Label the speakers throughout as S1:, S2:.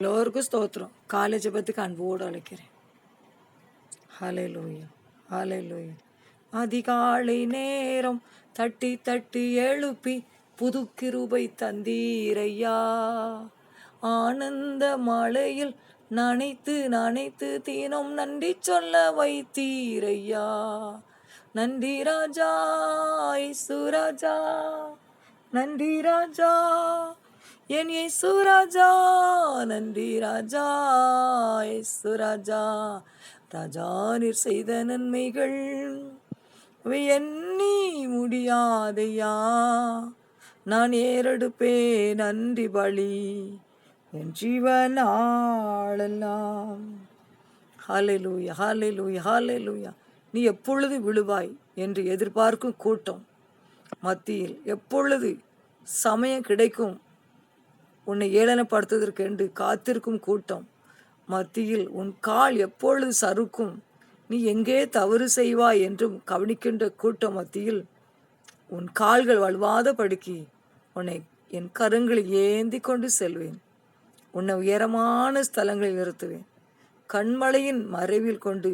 S1: எல்லோருக்கும் ஸ்தோத்திரம் காலேஜ் பத்துக்கு அன்போடு அழைக்கிறேன் ஹலே லூயா ஹலே அதிகாலை நேரம் தட்டி தட்டி எழுப்பி புது கிருபை தந்தீரையா ஆனந்த மழையில் நனைத்து நனைத்து தீனம் நன்றி சொல்ல வைத்தீரையா நன்றி ராஜா சுராஜா நன்றி ராஜா என் இயேசு ராஜா நன்றி ராஜா இயேசு ராஜா. ராஜா நீர் செய்த நன்மைகள் அவை எண்ணி முடியாதையா? நான் ஏறெடுப்பேன் நன்றி பலி என் ஜீவனாளெல்லாம். லூ யாலே லூயா நீ எப்பொழுது விழுவாய் என்று எதிர்பார்க்கும் கூட்டம் மத்தியில் எப்பொழுது சமயம் கிடைக்கும் உன்னை ஏளனப்படுத்துவதற்கு என்று காத்திருக்கும் கூட்டம். மத்தியில் உன் கால் எப்பொழுது சறுக்கும்? நீ எங்கே தவறு செய்வாய் என்றும் கவனிக்கின்ற கூட்டம் மத்தியில் உன் கால்கள் வலுவாத படுக்கி உன்னை என் கருங்களை ஏந்தி கொண்டு செல்வேன். உன்னை உயரமான ஸ்தலங்களில் நிறுத்துவேன். கண்மலையின் மறைவில் கொண்டு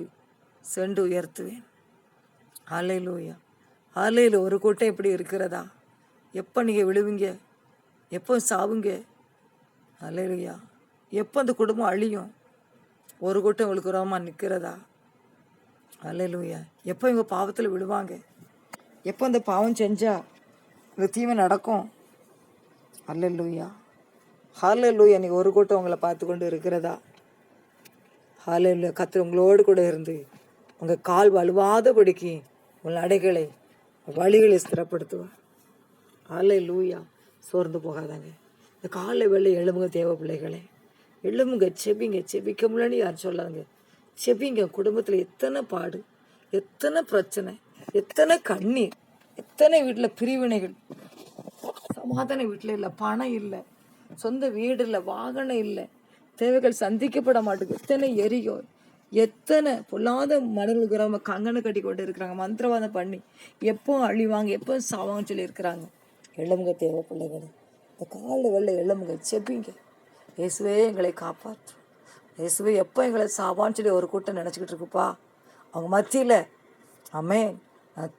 S1: சென்று உயர்த்துவேன். ஆலையிலூயா அலையில் ஒரு கூட்டம் இப்படி இருக்கிறதா? எப்போ நீங்கள் விழுவீங்க? எப்போ சாவுங்க? அலையிலையா. எப்போ அந்த குடும்பம் அழியும்? ஒரு கூட்டம் இவங்களுக்கு ரோமா நிற்கிறதா அலையிலுயா. எப்போ இவங்க பாவத்தில் விழுவாங்க? எப்போ அந்த பாவம் செஞ்சா இந்த தீமை நடக்கும்? அல்லூயா ஹாலூயா நீங்கள் ஒரு கூட்டம் உங்களை பார்த்து கொண்டு இருக்கிறதா? ஹாலூயா கத்து உங்களோடு கூட இருந்து உங்கள் கால் வலுவாதபடிக்கு உங்கள் நடைகளை வழிகளை ஸ்திரப்படுத்துவார். ஹாலே சோர்ந்து போகாதாங்க. இந்த காலை வேலை எழுமுங்க தேவ பிள்ளைகளே. எழுமுங்க செபிங்க செபிக்க முடியலன்னு யாரும் சொல்லாதுங்க. செபிங்க குடும்பத்தில் எத்தனை பாடு எத்தனை பிரச்சனை எத்தனை கண்ணீர் எத்தனை வீட்டில் பிரிவினைகள். சமாதான வீட்டில் இல்லை பணம் இல்லை சொந்த வீடு இல்லை வாகனம் இல்லை தேவைகள் சந்திக்கப்பட மாட்டேங்குது எத்தனை எரியோ எத்தனை பொல்லாத மணல் கிராம கங்கனை கட்டி கொண்டு இருக்கிறாங்க. மந்திரவாதம் பண்ணி எப்போ அழிவாங்க எப்போ சாவாங்கன்னு சொல்லி இருக்கிறாங்க எழுமுக தேவை பிள்ளைகளை. இந்த காலில் வெள்ளை எழும்புங்க. செப்பிங்க இயேசுவே எங்களை காப்பாற்றும் இயேசுவே எப்போ எங்களை சாவான்னு சொல்லி ஒரு கூட்டம் நினச்சிக்கிட்டு இருக்குப்பா. அவங்க மத்தியில் அமே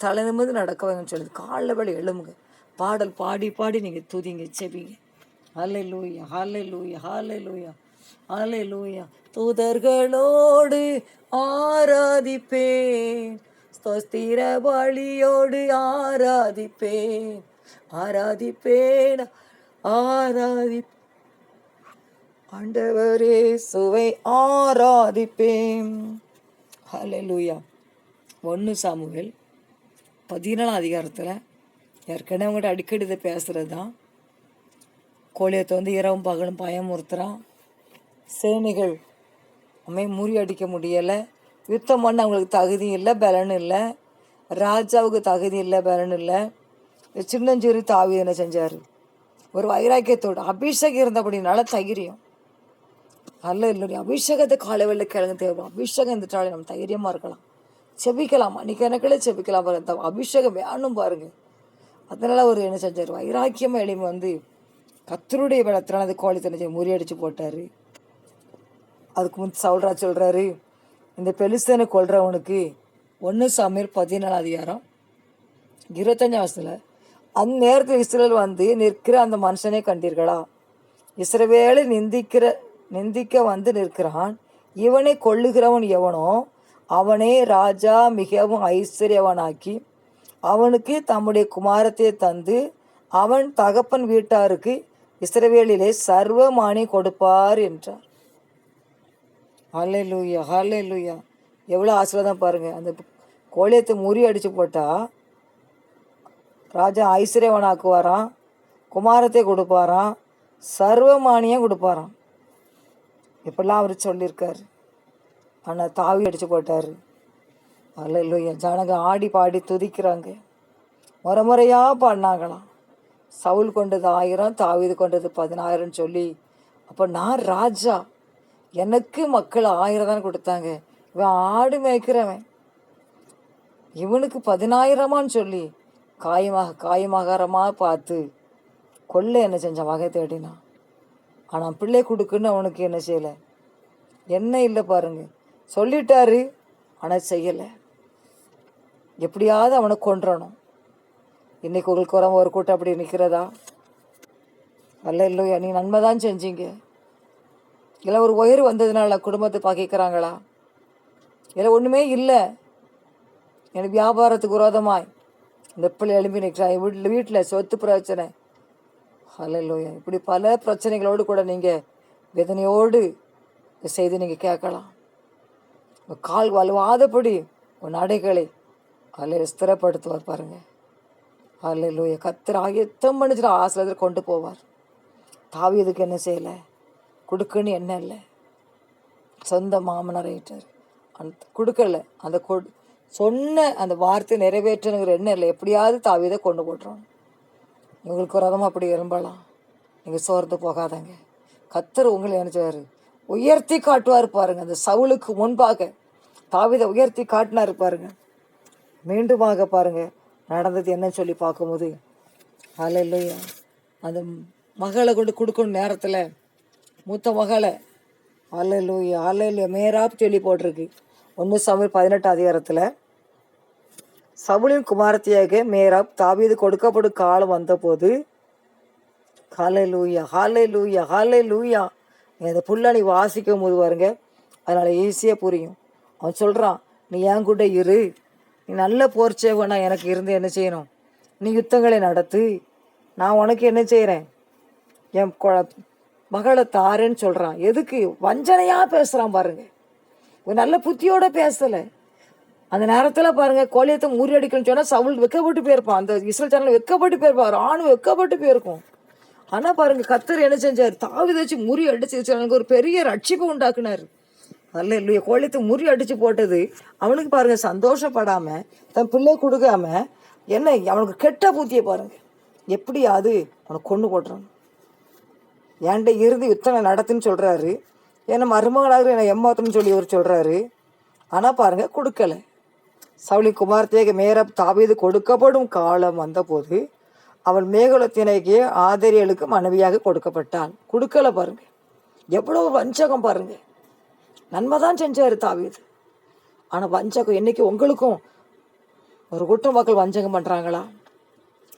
S1: தலை நிமிர்ந்து நடக்கவங்கன்னு சொல்லுது. காலில் வெள்ளை எழும்புங்க. பாடல் பாடி பாடி நீங்கள் துதிங்க செபிங்க. ஹாலே லூயா ஹாலே லூயா ஹாலே லூயா ஹாலே லூயா தூதர்களோடு ஆராதிப்பேன். ஸ்தோஸ்திர வழியோடு ஆராதிப்பேன். ஆராதிப்பேன். ஆராதி ஆண்டவரே சுவை ஆராதிப்பேன். ஹalleluya. ஒன்று சாமுவேல் பதினேழாம் அதிகாரத்தில் ஏற்கனவே அவங்கள்ட்ட அடிக்கடி இதை பேசுகிறது தான் கோழியத்தை வந்து இரவும் பகலும் பயமுறுத்துகிறான் சேனைகள் அம்மே முறியடிக்க முடியலை. யுத்தம் பண்ண அவங்களுக்கு தகுதி இல்லை பலன் இல்லை. ராஜாவுக்கு தகுதி இல்லை பலன் இல்லை. சின்னஞ்சிறு தாவி என்ன செஞ்சார்? ஒரு வைராக்கியத்தோடு அபிஷேகம் இருந்தபடினால தைரியம். அல்ல இல்லை அபிஷேகத்தை காலை கிழங்கு தேவை. அபிஷேகம் இருந்துட்டாலே நம்ம தைரியமாக இருக்கலாம். செபிக்கலாம்? அன்றைக்கி எனக்குள்ளே செபிக்கலாம். பாருங்க அந்த அபிஷேகம் வேணும் பாருங்க. அதனால் ஒரு என்ன செஞ்சார்? வைராக்கியமாக எளிமை வந்து கத்தருடைய பலத்தினால் அந்த கோழி தன்னை முறியடிச்சு போட்டார். அதுக்கு முன் சவுல்ரா சொல்கிறாரு இந்த பெலிஸ்தனை கொள்றவனுக்கு ஒன்று சாமியல் பதினாலு அதிகாரம் இருபத்தஞ்சாம் வருஷத்தில் அந்த நேரத்தில் இஸ்ரேல் வந்து நிற்கிற அந்த மனுஷனே கண்டீர்களா? இஸ்ரவேலை நிந்திக்கிற நிந்திக்க வந்து நிற்கிறான். இவனை கொள்ளுகிறவன் எவனோ அவனே ராஜா மிகவும் ஐஸ்வர்யவனாக்கி அவனுக்கு தம்முடைய குமாரத்தை தந்து அவன் தகப்பன் வீட்டாருக்கு இஸ்ரவேலிலே சர்வமானி கொடுப்பார் என்றார். ஹலே லூயா ஹலே லூயா எவ்வளோ ஆசீர்வாதம் பாருங்கள் அந்த கோழியத்தை முறி அடித்து போட்டால் ராஜா ஐஸ்வர்யவனாக்குவாராம் குமாரத்தை கொடுப்பாராம் சர்வமானியம் கொடுப்பாராம். இப்படிலாம் அவர் சொல்லியிருக்கார். ஆனால் தாவி அடித்து போட்டார். அல்ல இல்லையா ஜனங்க ஆடி பாடி துதிக்கிறாங்க. முறை முறையாக பாடினாங்களாம். சவுல் கொண்டது ஆயிரம் தாவிது கொண்டது பதினாயிரம் சொல்லி அப்போ நான் ராஜா. எனக்கு மக்கள் ஆயிரம் தான் கொடுத்தாங்க. இவன் ஆடு மேய்க்கிறவன். இவனுக்கு பதினாயிரமான்னு சொல்லி காயமாக காயமாகாரமாக பார்த்து கொள்ளை என்ன செஞ்சான் வகை தேடினான் ஆனால் பிள்ளை கொடுக்குன்னு அவனுக்கு என்ன செய்யலை? என்ன இல்லை பாருங்க. சொல்லிட்டாரு ஆனால் செய்யலை. எப்படியாவது அவனை கொன்றணும். இன்னைக்கு உங்களுக்கு உரம் ஒரு கூட்டம் அப்படி நிற்கிறதா? அல்ல இல்லையா? நீ நன்மை தான் செஞ்சீங்க. இல்லை ஒரு உயிர் வந்ததுனால குடும்பத்தை பகைக்கிறாங்களா இல்லை ஒன்றுமே இல்லை. எனக்கு வியாபாரத்துக்கு விரோதமாய். இந்த பிள்ளை எழுப்பி நிற்கிறான் வீட்டில் வீட்டில் சொத்து பிரச்சனை. அல்லையா இப்படி பல பிரச்சனைகளோடு கூட நீங்கள் வேதனையோடு செய்து நீங்கள் கேட்கலாம். உங்கள் கால் வலுவாதபடி உன் நடைகளை அதில் ஸ்திரப்படுத்துவார் பாருங்கள் அதில் கத்திர ஆயத்தம் பண்ணிச்சுட்டு ஆசிரியர் கொண்டு போவார்? தாவி இதுக்கு என்ன செய்யலை? கொடுக்குன்னு என்ன இல்லை? சொந்த மாமனார் அந்த கொடுக்கல. அந்த கொடு சொன்ன அந்த வார்த்தை நிறைவேற்றணுங்கிற எண்ணம் இல்லை எப்படியாவது தாவியதை கொண்டு போட்டுறோம் உங்களுக்கு ஒரு ரதம் அப்படி விரும்பலாம் நீங்கள் சோர்ந்து போகாதங்க. கத்தர் உங்களை நினைச்சாரு. உயர்த்தி காட்டுவார் பாருங்க. அந்த சவுளுக்கு முன்பாக தாவிதை உயர்த்தி காட்டினாரு பாருங்க. மீண்டுமாக பாருங்க. நடந்தது என்னன்னு சொல்லி பார்க்கும்போது அல்லையா அந்த மகளை கொண்டு கொடுக்கணும் நேரத்தில். மூத்த மகளை. அல்லையா இல்லையா மேராப் சொல்லி போட்டிருக்கு. ஒன்று சமையல் பதினெட்டு அதிகாரத்தில். சவுளின் குமாரத்தியாக மேராப் தாவீது கொடுக்கப்படும் காலம் வந்தபோது ஹாலே லூயா ஹாலே லூயா ஹாலே லூயா இந்த புல்லாணி வாசிக்கும் போது பாருங்க அதனால் ஈஸியாக புரியும். அவன் சொல்கிறான் நீ என் கூட இரு. நீ நல்ல போர்ச்சேவனா எனக்கு இருந்து என்ன செய்யணும்? நீ யுத்தங்களை நடத்து. நான் உனக்கு என்ன செய்கிறேன் என் கொ- மகளை தாரேன்னு சொல்கிறான் எதுக்கு? வஞ்சனையாக பேசுகிறான் பாருங்க. ஒரு நல்ல புத்தியோடு பேசலை. அந்த நேரத்தில் பாருங்க கோலியத்தை முறியடிக்கணும்னு சொன்னால் சவுல் வெக்கப்பட்டு போயிருப்பான். அந்த இஸ்ரேல் சேனல் வெக்கப்பட்டு போயிருப்பான். ராணுவம் வெக்கப்பட்டு போயிருக்கும். ஆனால் பாருங்க கத்தர் என்ன செஞ்சார்? தாவி வச்சு முறி அடிச்சு எனக்கு ஒரு பெரிய ரட்சிப்பு உண்டாக்குனார். அல்ல இல்லையா கோழியத்தை முறி அடிச்சு போட்டது அவனுக்கு பாருங்க சந்தோஷப்படாம தன் பிள்ளை கொடுக்காம என்ன அவனுக்கு கெட்ட புத்தியை பாருங்க. எப்படியாவது அவனை கொண்டு போட்டுறான்? என்கிட்ட இருந்து யுத்தம் நடத்துன்னு சொல்கிறாரு ஏன்னா மருமகளாக என்னை ஏமாத்தணும்னு சொல்லி அவர் சொல்கிறாரு ஆனால் பாருங்க கொடுக்கல. சவுளின் குமார்த்தேக மேரப் தாவீது கொடுக்கப்படும் காலம் வந்தபோது அவள் மேகலத்தினைக்கு ஆதரியலுக்கு மனைவியாக கொடுக்கப்பட்டாள் கொடுக்கல பாருங்க. எவ்வளவு வஞ்சகம் பாருங்க. நன்மை தான் செஞ்சார் தாவீது. ஆனால் வஞ்சகம் என்னைக்கு உங்களுக்கும் ஒரு குற்ற மக்கள் வஞ்சகம் பண்ணுறாங்களா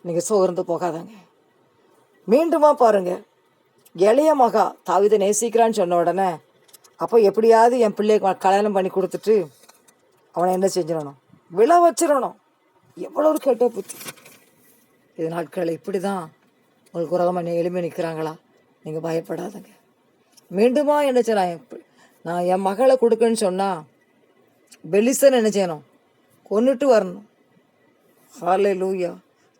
S1: நீங்கள் சோர்ந்து போகாதாங்க. மீண்டுமா பாருங்க. இளைய மகா தாவிதை நேசிக்கிறான்னு சொன்ன உடனே அப்போ எப்படியாவது என் பிள்ளைக்கு கல்யாணம் பண்ணி கொடுத்துட்டு அவனை என்ன செஞ்சிடணும்? விழ வச்சிடணும் எவ்வளோ ஒரு கெட்ட புத்தி. இது நாட்கள் இப்படி தான் உங்களுக்கு உரகமாக எளிமை நிற்கிறாங்களா நீங்கள் பயப்படாதங்க. மீண்டுமா என்ன செய்யலாம் நான் என் மகளை கொடுக்கன்னு சொன்னால் பெலிசன் என்ன செய்யணும்? கொண்டுட்டு வரணும். ஹாலே லூயா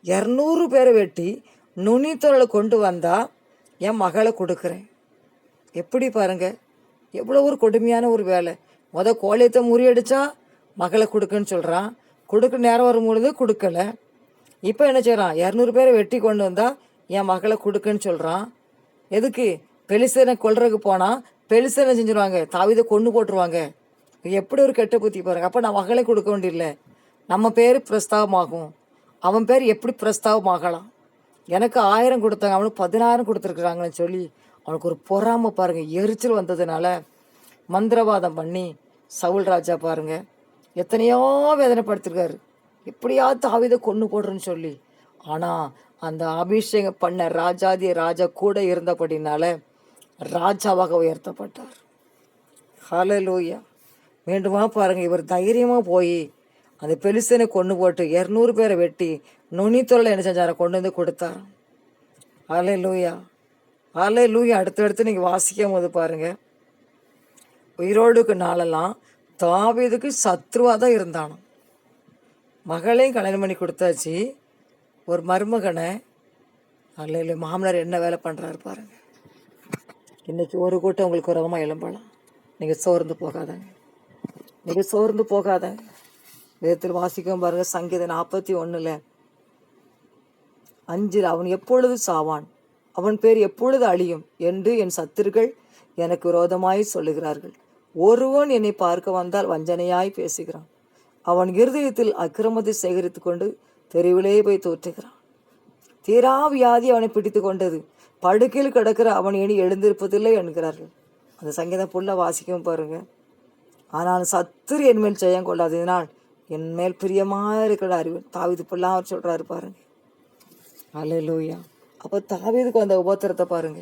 S1: இரநூறு பேரை வெட்டி நுனித்தொழிலை கொண்டு வந்தால் என் மகளை கொடுக்குறேன். எப்படி பாருங்கள் எவ்வளோ ஒரு கொடுமையான ஒரு வேலை. முத கோழியத்தை முறியடித்தா மகளை கொடுக்குன்னு சொல்கிறான் கொடுக்க நேரம் வரும்பொழுது கொடுக்கல. இப்போ என்ன செய்கிறான் இரநூறு பேரை வெட்டி கொண்டு வந்தால் என் மகளை கொடுக்குன்னு சொல்கிறான் எதுக்கு? பெலிசனை கொல்றதுக்கு போனால் பெலிசனை செஞ்சுருவாங்க? தாவிதை கொண்டு போட்டுருவாங்க. எப்படி ஒரு கெட்ட புத்தி பாருங்க. அப்போ நான் மகளை கொடுக்க வேண்டியதில்லை நம்ம பேர் பிரஸ்தாபமாகும். அவன் பேர் எப்படி பிரஸ்தாபமாகலாம்? எனக்கு ஆயிரம் கொடுத்தாங்க. அவனுக்கு பதினாயிரம் கொடுத்துருக்குறாங்கன்னு சொல்லி அவனுக்கு ஒரு பொறாமை பாருங்க. எரிச்சல் வந்ததுனால மந்திரவாதம் பண்ணி சவுல் ராஜா பாருங்கள் எத்தனையோ வேதனைப்படுத்திருக்காரு. எப்படியாவது தாவிதை கொண்டு போடுறேன்னு சொல்லி. ஆனால் அந்த அபிஷேகம் பண்ண ராஜாதி ராஜா கூட இருந்தபடினால ராஜாவாக உயர்த்தப்பட்டார். ஹலலூயா மீண்டுமா பாருங்க இவர் தைரியமாக போய் அந்த பெலிசனை கொண்டு போட்டு இரநூறு பேரை வெட்டி நுனித்தொழில் என்ன செஞ்சார? கொண்டு வந்து கொடுத்தார். ஹலே லூயா ஹலே லூயா அடுத்தடுத்து நீங்கள் வாசிக்கும் போது பாருங்கள் உயிரோடுக்கு நாளெல்லாம் தாவீதுக்கு சத்ருவாக தான் இருந்தானாம். மகளையும் கல்யாணம் பண்ணி கொடுத்தாச்சு. ஒரு மருமகனை. அல்ல மாமனார் என்ன வேலை பண்ணுறாரு பாருங்க. இன்னைக்கு ஒரு கூட்டம் உங்களுக்கு உரமாக எழும்பலாம். நீங்கள் சோர்ந்து போகாதாங்க. நீங்கள் சோர்ந்து போகாதாங்க. வேதத்தில் வாசிக்கும் பாருங்க சங்கீதம் நாற்பத்தி ஒன்றில் அஞ்சில் அவன் எப்பொழுது சாவான்? அவன் பேர் எப்பொழுது அழியும்? என்று என் சத்துருக்கள் எனக்கு விரோதமாய் சொல்லுகிறார்கள். ஒருவன் என்னை பார்க்க வந்தால் வஞ்சனையாய் பேசுகிறான். அவன் இருதயத்தில் அக்கிரமத்தை சேகரித்து கொண்டு தெருவிலே போய் தோற்றுகிறான். தீரா வியாதி அவனை பிடித்து கொண்டது. படுக்கையில் கிடக்கிற அவன் இனி எழுந்திருப்பதில்லை என்கிறார்கள். அந்த சங்கீதம் ஃபுல்லாக வாசிக்கவும் பாருங்க. ஆனால் சத்துரு என் மேல் ஜெயம் கொள்ளாததினால் என் மேல் பிரியமாக இருக்கிற அறிவு. தாவிது ஃபுல்லாக அவர் சொல்கிறாரு பாருங்க. அல்லேலூயா அப்போ தாவீதுக்கு அந்த உபத்திரத்தை பாருங்க.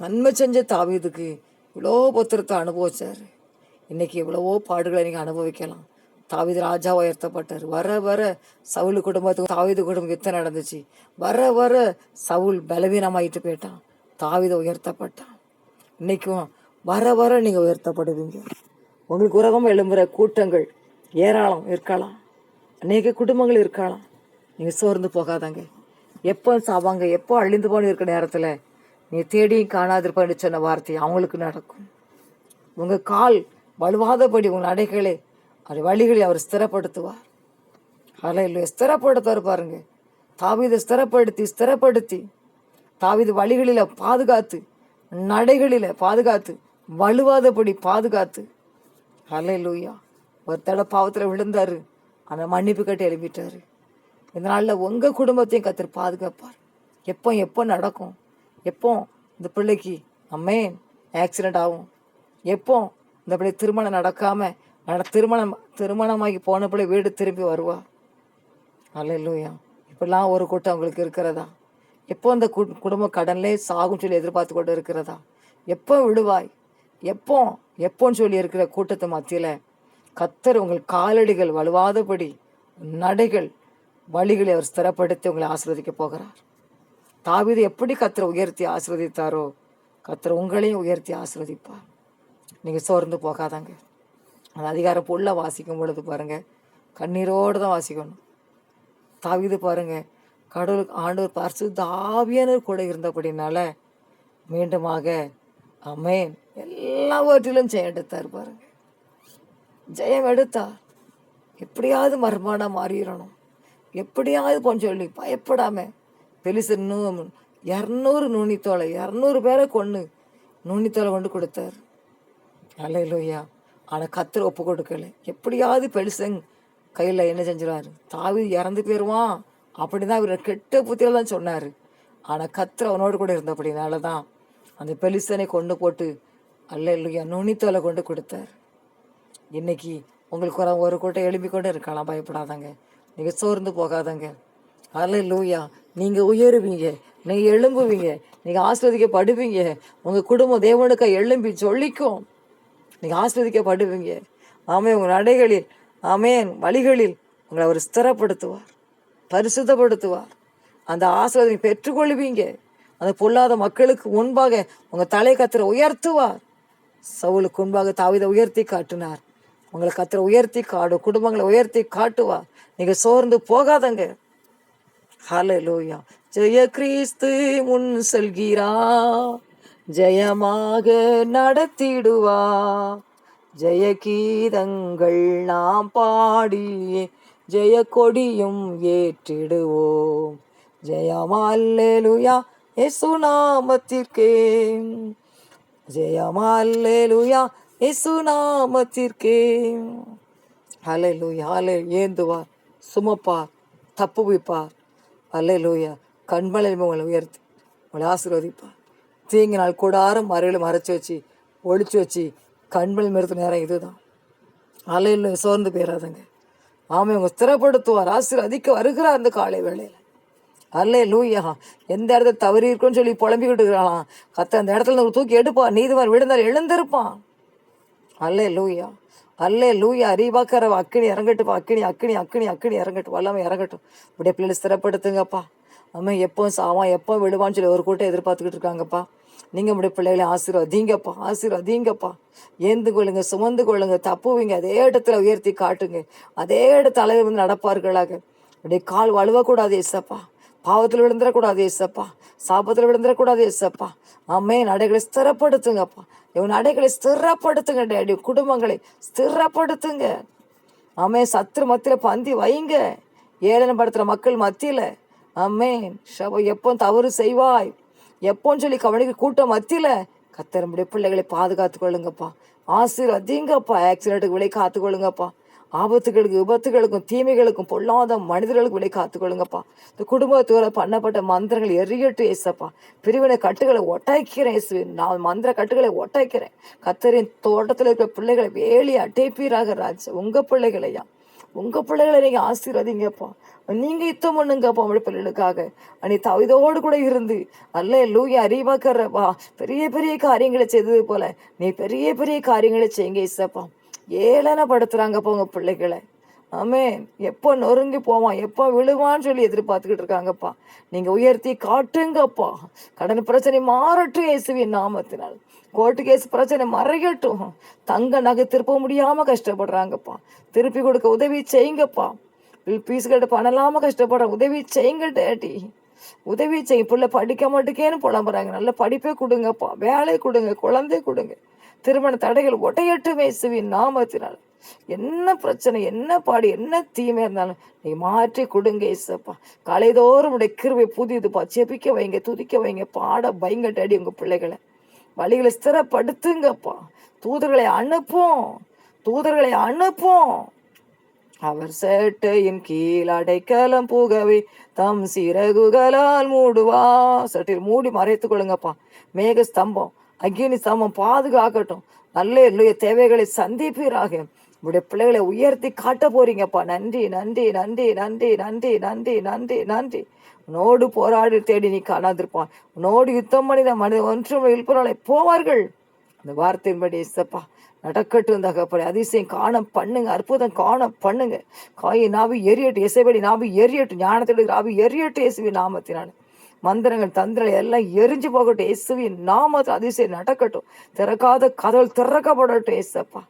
S1: நன்மை செஞ்ச தாவீதுக்கு இவ்வளோ உபத்திரத்தை அனுபவிச்சார். இன்றைக்கி எவ்வளவோ பாடுகளை நீங்கள் அனுபவிக்கலாம். தாவித ராஜா உயர்த்தப்பட்டார். வர வர சவுல் குடும்பத்துக்கு தாவித குடும்பம் யுத்தம் நடந்துச்சு. வர வர சவுல் பலவீனமாயிட்டு போயிட்டான். தாவித உயர்த்தப்பட்டான். இன்றைக்கும் வர வர நீங்கள் உயர்த்தப்படுவீங்க. உங்களுக்கு உலகம் எழும்புற கூட்டங்கள் ஏராளம் இருக்கலாம். அநேக குடும்பங்கள் இருக்கலாம். நீங்கள் சோர்ந்து போகாதாங்க. எப்போ சாவாங்க? எப்போ அழிந்து போன இருக்கிற நேரத்தில் நீ தேடியும் காணாதிருப்பான்னு சொன்ன வார்த்தை அவங்களுக்கு நடக்கும். உங்கள் கால் வலுவாதபடி உங்கள் நடைகளை அது வழிகளை அவர் ஸ்திரப்படுத்துவார். அலையில் ஸ்திரப்படுத்துவார் பாருங்க. தாவிதை ஸ்திரப்படுத்தி ஸ்திரப்படுத்தி தாவித வழிகளில் பாதுகாத்து நடைகளில் பாதுகாத்து வலுவாதபடி பாதுகாத்து. அலையிலூயா ஒரு தடவை பாவத்தில் விழுந்தாரு. அந்த மன்னிப்பு கட்டி எழுப்பிட்டாரு இதனால் உங்கள் குடும்பத்தையும் கத்திர பாதுகாப்பார். எப்போ எப்போ நடக்கும்? எப்போ இந்த பிள்ளைக்கு அம்மேன் ஆக்சிடெண்ட் ஆகும்? எப்போ இந்த பிள்ளை திருமணம் நடக்காமல் நட திருமணம் திருமணமாகி போன பிள்ளை வீடு திரும்பி வருவா? அல்லையா இப்படிலாம் ஒரு கூட்டம் அவங்களுக்கு இருக்கிறதா? எப்போ அந்த கு- குடும்ப கடன்லே சாகும் சொல்லி எதிர்பார்த்து கொண்டு இருக்கிறதா? எப்போ விடுவாய்? எப்போ எப்போன்னு சொல்லி இருக்கிற கூட்டத்து மத்தியில் கத்தர் உங்கள் காலடிகள் வலுவாதபடி நடைகள் வழிகளை அவர் ஸ்திரப்படுத்தி உங்களை ஆசிர்வதிக்க போகிறார். தாவீது எப்படி கத்தரை உயர்த்தி ஆசீர்வதித்தாரோ கத்தர் உங்களையும் உயர்த்தி ஆசீர்வதிப்பார். நீங்கள் சோர்ந்து போகாதாங்க. அந்த அதிகாரம் புள்ள வாசிக்கும் பொழுது பாருங்க. கண்ணீரோடு தான் வாசிக்கணும். தாவிது பாருங்க. கடவுளுக்கு ஆண்டவர் பரிசு தாவியனர் கூட இருந்தபடினால மீண்டுமாக அமேன் எல்லாவற்றிலும் ஜெயம் எடுத்தார் பாருங்க. ஜெயம் எடுத்தார். எப்படியாவது மர்மானா மாறிடணும். எப்படியாவது கொஞ்சம் சொல்லி பயப்படாம பெலிசன்னு இரநூறு நுனித்தோலை இரநூறு பேரை கொன்று நுனித்தோலை கொண்டு கொடுத்தார். அலையிலோயா ஆனால் கத்திர ஒப்பு கொடுக்கல. எப்படியாவது பெலிசங் கையில் என்ன செஞ்சிருவாரு? தாவி இறந்து போயிடுவான் அப்படி தான் இவர் கெட்ட புத்தியில் தான் சொன்னார். ஆனால் கத்திர அவனோடு கூட இருந்தபடினால தான் அந்த பெலிசனை கொண்டு போட்டு அல்ல இல்லையா நுனித்தோலை கொண்டு கொடுத்தார். இன்னைக்கு உங்களுக்கு ஒரு ஒரு கூட்டம் எழுப்பி கொண்டு இருக்கலாம். பயப்படாதங்க. நீங்கள் சோர்ந்து போகாதங்க. அல்ல இல்லையா நீங்கள் உயருவீங்க நீங்கள் எழும்புவீங்க நீங்கள் ஆஸ்வதிக்கப்படுவீங்க. உங்கள் குடும்பம் தேவனுக்கு எழும்பி சொல்லிக்கும் நீங்கள் ஆஸ்வதிக்கப்படுவீங்க. ஆமே உங்கள் நடைகளில் ஆமேன். வழிகளில் உங்களை அவர் ஸ்திரப்படுத்துவார் பரிசுத்தப்படுத்துவார். அந்த ஆசிரியரை பெற்றுக்கொள்வீங்க. அந்த பொல்லாத மக்களுக்கு முன்பாக உங்கள் தலை கத்திர உயர்த்துவார். சவுலுக்கு முன்பாக தாவிதை உயர்த்தி காட்டினார். உங்களை கத்திர உயர்த்தி காடும் குடும்பங்களை உயர்த்தி காட்டுவார். நீங்கள் சோர்ந்து போகாதங்க. ஹலலோயா ஜெய கிறிஸ்து முன் செல்கிறா. ஜெயமாக நடத்திடுவா. ஜெய கீதங்கள் நாம் பாடி ஜெய கொடியும் ஏற்றிடுவோம். ஜெயம் அல்லேலுயா நாமத்திற்கே. ஜெயம் அல்லேலுயா நாமத்திற்கே. ஹalleluya. ஹலே ஏந்துவார் சுமப்பார் அல்லே அல்லேலூயா. கண்மலை உங்களை உயர்த்தி உங்களை ஆசீர்வதிப்பா தீங்கு நாள் கூடாரம் மறையில் மறைச்சி வச்சு ஒழிச்சு வச்சு கண்மலை நிறுத்த நேரம் இதுதான். அலையில் சோர்ந்து போயிடாதுங்க ஆமை உங்க ஸ்திரப்படுத்துவார் ஆசீர்வதிக்க வருகிறார் அந்த காலை வேளையில். அல்லே லூயா எந்த இடத்துல தவறி இருக்குன்னு சொல்லி புலம்பிக்கிட்டு இருக்கிறான்? கத்த அந்த இடத்துல தூக்கி எடுப்பான் நீதிமான் விழுந்தால் எழுந்திருப்பான். அல்லே லூயா அல்லே லூயா அறிவாக்கிற அக்கினி இறங்கட்டுப்பா அக்கினி அக்கினி அக்கினி அக்கினி இறங்கட்டும். வல்லாமல் இறங்கட்டும். இப்படியே பிள்ளைகளை ஸ்திரப்படுத்துங்கப்பா அம்மா எப்போ சாவான் எப்போ விடுவான்னு சொல்லி ஒரு கூட்டம் எதிர்பார்த்துக்கிட்டு இருக்காங்கப்பா. நீங்கள் முடிய பிள்ளைகளை ஆசீர்வாதீங்கப்பா ஆசீர்வாதீங்கப்பா. ஏந்து கொள்ளுங்க சுமந்து கொள்ளுங்க தப்புவீங்க. அதே இடத்துல உயர்த்தி காட்டுங்க. அதே இடத்துல தலைவர் வந்து நடப்பார்களாக. அப்படியே கால் வலுவக்கூடாது ஏசப்பா. பாவத்தில் விழுந்துடக்கூடாது ஏசப்பா. சாபத்தில் விழுந்துடக்கூடாது ஏசப்பா. அம்மே நடைகளை ஸ்திரப்படுத்துங்கப்பா. இவன் நடைகளை ஸ்திரப்படுத்துங்க டேடி குடும்பங்களை ஸ்திரப்படுத்துங்க. அம்மே சத்துரு மத்தியில் பந்தி வைங்க. ஏளனப்படுத்துகிற மக்கள் மத்தியில். அம்மே ஷப எப்போ தவறு செய்வாய்? எப்போன்னு சொல்லி கவனிக்க கூட்டம் மத்தியில். கத்தரமுடைய பிள்ளைகளை பாதுகாத்து கொள்ளுங்கப்பா. ஆசீர்வதிங்கப்பா. ஆக்சிடென்ட்டுக்கு விலை காத்துக்கொள்ளுங்கப்பா ஆபத்துகளுக்கு விபத்துகளுக்கும் தீமைகளுக்கும் பொல்லாத மனிதர்களுக்கு விலை காத்துக்கொள்ளுங்கப்பா. இந்த குடும்பத்தோட பண்ணப்பட்ட மந்திரங்கள் எரியட்டு ஏசப்பா பிரிவினை கட்டுகளை ஒட்டாய்க்கிறேன் இயேசுவே. நான் மந்திர கட்டுகளை ஒட்டாய்க்கிறேன் கத்தரின் தோட்டத்தில் இருக்கிற பிள்ளைகளை வேலி அட்டைப்பீராக ராஜ். உங்க பிள்ளைகளையா உங்க பிள்ளைகளை நீங்க ஆசீர்வதிங்கப்பா. நீங்க யுத்தம் பண்ணுங்கப்பா உங்களுடைய பிள்ளைகளுக்காக. அனி தவிதோடு கூட இருந்து அல்ல லூய அறிவாக்கறப்பா பெரிய பெரிய காரியங்களை செய்தது போல நீ பெரிய பெரிய காரியங்களை செய்யுங்க இசப்பா ஏளனப்படுத்துறாங்கப்பா போங்க பிள்ளைகளை. ஆமே எப்போ நொறுங்கி போவான் எப்போ விழுவான்னு சொல்லி எதிர்பார்த்துக்கிட்டு இருக்காங்கப்பா. நீங்க உயர்த்தி காட்டுங்கப்பா. கடன் பிரச்சனை மாறட்டும் இயேசுவின் நாமத்தினால். கோர்ட்டு கேஸ் பிரச்சனை மறையட்டும். தங்க நகை திருப்ப முடியாம கஷ்டப்படுறாங்கப்பா. திருப்பி கொடுக்க உதவி செய்யுங்கப்பா. பீஸ் கட்ட பணம் இல்லாம கஷ்டப்படுற உதவி செய்யுங்க டேடி. உதவி செய்ய பிள்ளை படிக்க மாட்டேக்கேன்னு புலம்புறாங்க. நல்ல படிப்பே கொடுங்கப்பா. வேலையை கொடுங்க குழந்தை கொடுங்க. திருமண தடைகள் ஒட்டையட்டும் இயேசுவின் நாமத்தினால். என்ன பிரச்சனை என்ன பாடு என்ன தீமை இருந்தாலும் நீ மாற்றி கொடுங்க இசப்பா காலைதோறும் உடைய கிருவை புதியதுப்பா செபிக்க வைங்க துதிக்க வைங்க பாட வைங்க டேடி உங்க பிள்ளைகளை. வழிகளை ஸ்திரப்படுத்துங்கப்பா. தூதர்களை அனுப்பும் தூதர்களை அனுப்பும் அவர் சேட்டையின் கீழ் அடைக்கலம் புகவே தம் சிறகுகளால் மூடுவா. சட்டில் மூடி மறைத்துக் கொள்ளுங்கப்பா. மேக ஸ்தம்பம் அக்னி சமம் பாதுகாக்கட்டும். நல்ல இல்லைய தேவைகளை சந்திப்பீராக. உடைய பிள்ளைகளை உயர்த்தி காட்ட போறீங்கப்பா. நன்றி நன்றி நன்றி நன்றி நன்றி நன்றி நன்றி நன்றி. உன்னோடு போராடி தேடி நீ காணாதிருப்பான் உன்னோடு யுத்தம் மனித மனித ஒன்றும் இழுப்பவர்களை போவார்கள். அந்த வார்த்தையின்படி இசப்பா நடக்கட்டும் தகப்படி அதிசயம் காணம் பண்ணுங்க அற்புதம் காணம் பண்ணுங்க. காயை நாவி எரியட்டு இசைபடி நாவி எரியட்டு ஞானத்தோடு நாவி எரியட்டு இயேசுவி நாமத்தினால. மந்திரங்கள் தந்திரங்கள் எல்லாம் எரிஞ்சு போகட்டும். இயேசுவின் நாமத்தில் அதிசயம் நடக்கட்டும். திறக்காத கதவுகள் திறக்கப்படட்டும் இயேசப்பா.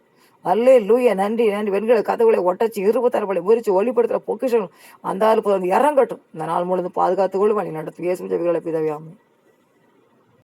S1: அல்லே லூய நன்றி நன்றி. வெண்கல கதவுகளை ஒட்டச்சு இருபத்தரவளை முறிச்சு ஒளிப்படுத்துகிற பொக்கிஷம் அந்த அற்புதம் இறங்கட்டும். இந்த நாள் முழுவதும் பாதுகாத்துக்கொள்ளும் வழி நடத்தும். இயேசு ஜெபிகளை பிதவியாமல்